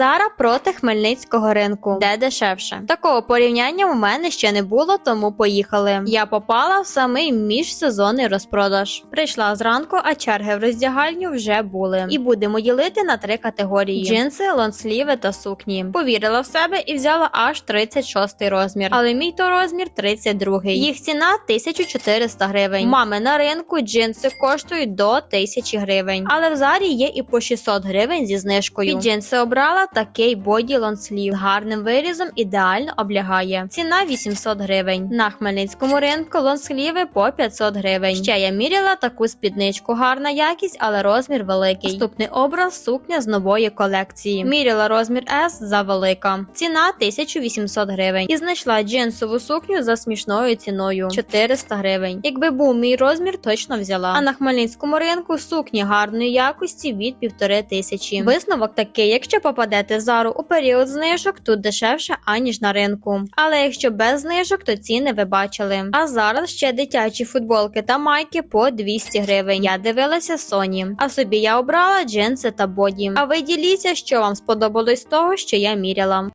Зара проти Хмельницького ринку, де дешевше. Такого порівняння у мене ще не було, тому поїхали. Я попала в самий міжсезонний розпродаж. Прийшла зранку, а черги в роздягальню вже були. І будемо ділити на три категорії: джинси, лонсліви та сукні. Повірила в себе і взяла аж 36 розмір. Але мій то розмір 32. Їх ціна 1400 гривень. Мами на ринку джинси коштують до 1000 гривень. Але в зарі є і по 600 гривень зі знижкою. Під джинси обрала такий боді лонслів з гарним вирізом, ідеально облягає. Ціна 800 гривень. На Хмельницькому ринку лонсліви по 500 гривень. Ще я міряла таку спідничку, гарна якість, але розмір великий. Наступний образ сукня з нової колекції. Міряла розмір S за велика. Ціна 1800 гривень. І знайшла джинсову сукню за смішною ціною 400 гривень. Якби був мій розмір, точно взяла. А на Хмельницькому ринку сукні гарної якості від півтори тисячі. Висновок такий, якщо попадете в зару у період знижок, тут дешевше аніж на ринку. Але якщо без знижок, то ціни ви бачили. А зараз ще дитячі футболки та майки по 200 гривень. Я дивилася Sony. А собі я обрала джинси та боді. А ви діліться, що вам сподобалось з того, що я міряла.